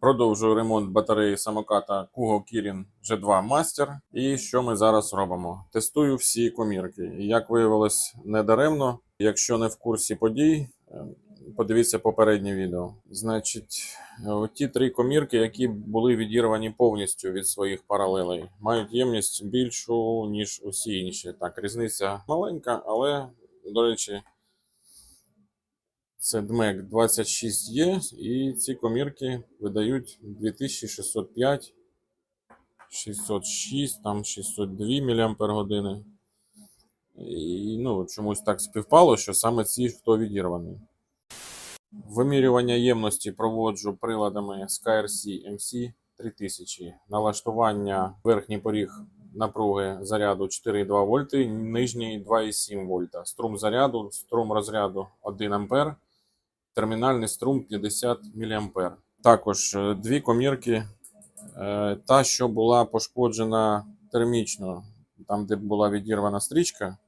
Продовжую ремонт батареї самоката Kugo Kirin G2 Master. І що ми зараз робимо? Тестую всі комірки. Як виявилось, не даремно. Якщо не в курсі подій, е, подивіться попереднє відео. Значить, ті три комірки, які були відірвані повністю від своїх паралелей, мають ємність більшу, ніж усі інші. Так, різниця маленька, але, до речі, це DMEC 26E, і ці комірки видають 2605, 606, там 602 мАч. І ну, чомусь так співпало, що саме ці хто відірваний. Вимірювання ємності проводжу приладами SkyRC MC 3000. Налаштування верхній поріг напруги заряду 4,2 вольти, нижній 2,7 вольта. Струм заряду, струм розряду 1 ампер, термінальний струм 50 мА. Також е, дві комірки. Е, Та, що була пошкоджена термічно, там, де була відірвана стрічка.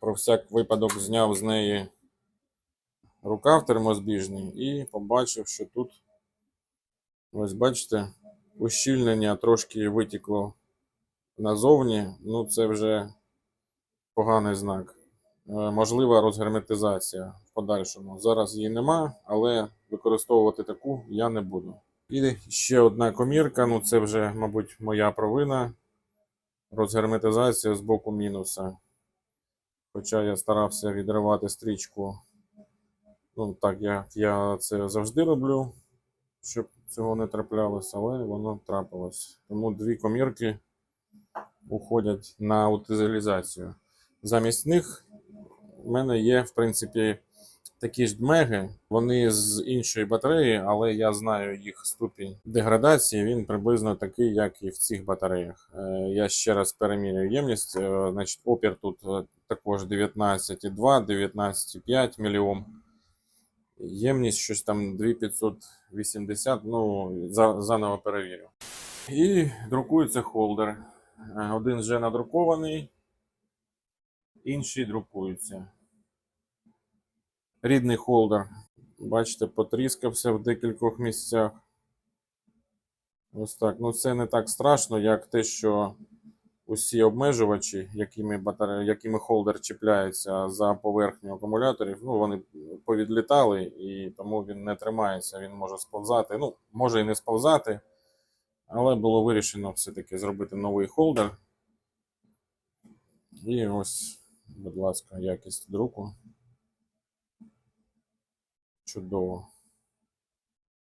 Про всяк випадок зняв з неї рукав термозбіжний і побачив, що тут, ось бачите, ущільнення трошки витікло назовні. Ну, це вже поганий знак. Е, Можлива розгерметизація в подальшому. Зараз її нема, але використовувати таку я не буду. І ще одна комірка, ну це вже, мабуть, моя провина. Розгерметизація з боку мінуса. Хоча я старався відривати стрічку. Ну, так, я, я це завжди роблю, щоб цього не траплялося, але воно трапилось. Тому дві комірки уходять на утилізацію. Замість них в мене є, в принципі, такі ж дмеги. Вони з іншої батареї, але я знаю їх ступінь деградації. Він приблизно такий, як і в цих батареях. Е, Я ще раз перемірюю ємність. Е, Значить, опір тут е, також 19,2, 19,5 мільйом. Ємність щось там 2580, ну, заново перевірю. І друкується холдер. Один вже надрукований, інший друкується. Рідний холдер. Бачите, потріскався в декількох місцях. Ось так. Ну, це не так страшно, як те, що усі обмежувачі, якими, батаре... якими холдер чіпляється за поверхню акумуляторів, ну, вони повідлітали, і тому він не тримається, він може сповзати. Ну, може і не сповзати, але було вирішено все-таки зробити новий холдер. І ось, будь ласка, якість друку. Чудово.